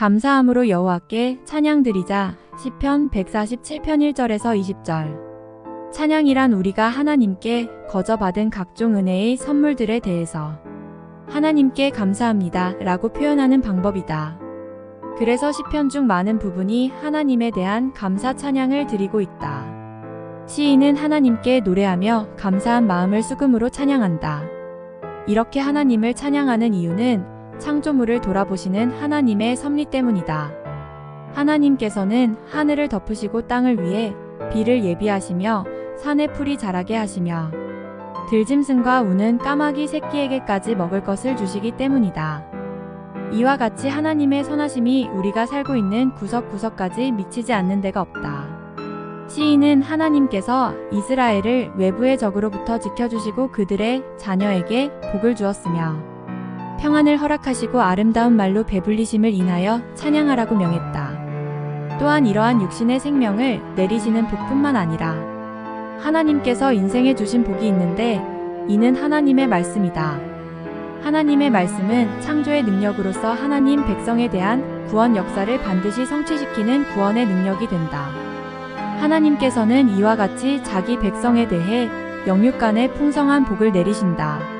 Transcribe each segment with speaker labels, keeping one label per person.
Speaker 1: 감사함으로 여호와께 찬양드리자 시편 147편 1절에서 20절 찬양이란 우리가 하나님께 거저 받은 각종 은혜의 선물들에 대해서 하나님께 감사합니다 라고 표현하는 방법이다. 그래서 시편 중 많은 부분이 하나님에 대한 감사 찬양을 드리고 있다. 시인은 하나님께 노래하며 감사한 마음을 수금으로 찬양한다. 이렇게 하나님을 찬양하는 이유는 창조물을 돌아보시는 하나님의 섭리 때문이다. 하나님께서는 하늘을 덮으시고 땅을 위해 비를 예비하시며 산에 풀이 자라게 하시며 들짐승과 우는 까마귀 새끼에게까지 먹을 것을 주시기 때문이다. 이와 같이 하나님의 선하심이 우리가 살고 있는 구석구석까지 미치지 않는 데가 없다. 시인은 하나님께서 이스라엘을 외부의 적으로부터 지켜주시고 그들의 자녀에게 복을 주었으며 평안을 허락하시고 아름다운 말로 배불리심을 인하여 찬양하라고 명했다. 또한 이러한 육신의 생명을 내리시는 복뿐만 아니라 하나님께서 인생에 주신 복이 있는데 이는 하나님의 말씀이다. 하나님의 말씀은 창조의 능력으로서 하나님 백성에 대한 구원 역사를 반드시 성취시키는 구원의 능력이 된다. 하나님께서는 이와 같이 자기 백성에 대해 영육 간의 풍성한 복을 내리신다.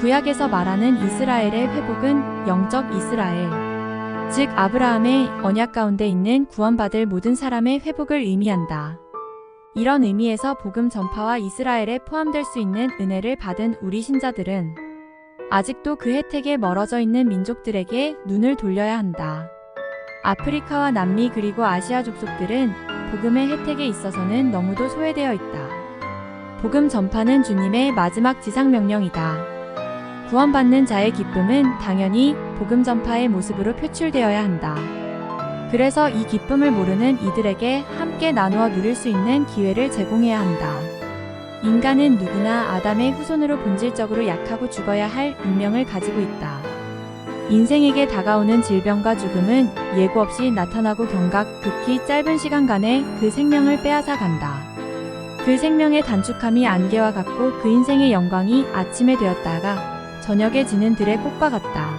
Speaker 1: 구약에서 말하는 이스라엘의 회복은 영적 이스라엘, 즉 아브라함의 언약 가운데 있는 구원받을 모든 사람의 회복을 의미한다. 이런 의미에서 복음 전파와 이스라엘에 포함될 수 있는 은혜를 받은 우리 신자들은 아직도 그 혜택에 멀어져 있는 민족들에게 눈을 돌려야 한다. 아프리카와 남미 그리고 아시아 족속들은 복음의 혜택에 있어서는 너무도 소외되어 있다. 복음 전파는 주님의 마지막 지상명령이다. 구원받는 자의 기쁨은 당연히 복음 전파의 모습으로 표출되어야 한다. 그래서 이 기쁨을 모르는 이들에게 함께 나누어 누릴 수 있는 기회를 제공해야 한다. 인간은 누구나 아담의 후손으로 본질적으로 약하고 죽어야 할 운명을 가지고 있다. 인생에게 다가오는 질병과 죽음은 예고 없이 나타나고 경각 극히 짧은 시간간에 그 생명을 빼앗아 간다. 그 생명의 단축함이 안개와 같고 그 인생의 영광이 아침에 되었다가 저녁에 지는 들의 꽃과 같다.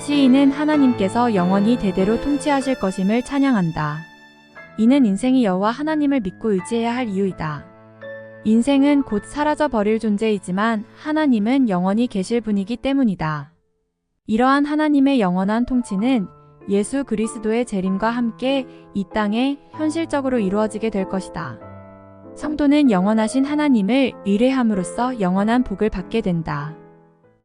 Speaker 1: 시인은 하나님께서 영원히 대대로 통치하실 것임을 찬양한다. 이는 인생이 여호와 하나님을 믿고 의지해야 할 이유이다. 인생은 곧 사라져 버릴 존재이지만 하나님은 영원히 계실 분이기 때문이다. 이러한 하나님의 영원한 통치는 예수 그리스도의 재림과 함께 이 땅에 현실적으로 이루어지게 될 것이다. 성도는 영원하신 하나님을 의뢰함으로써 영원한 복을 받게 된다.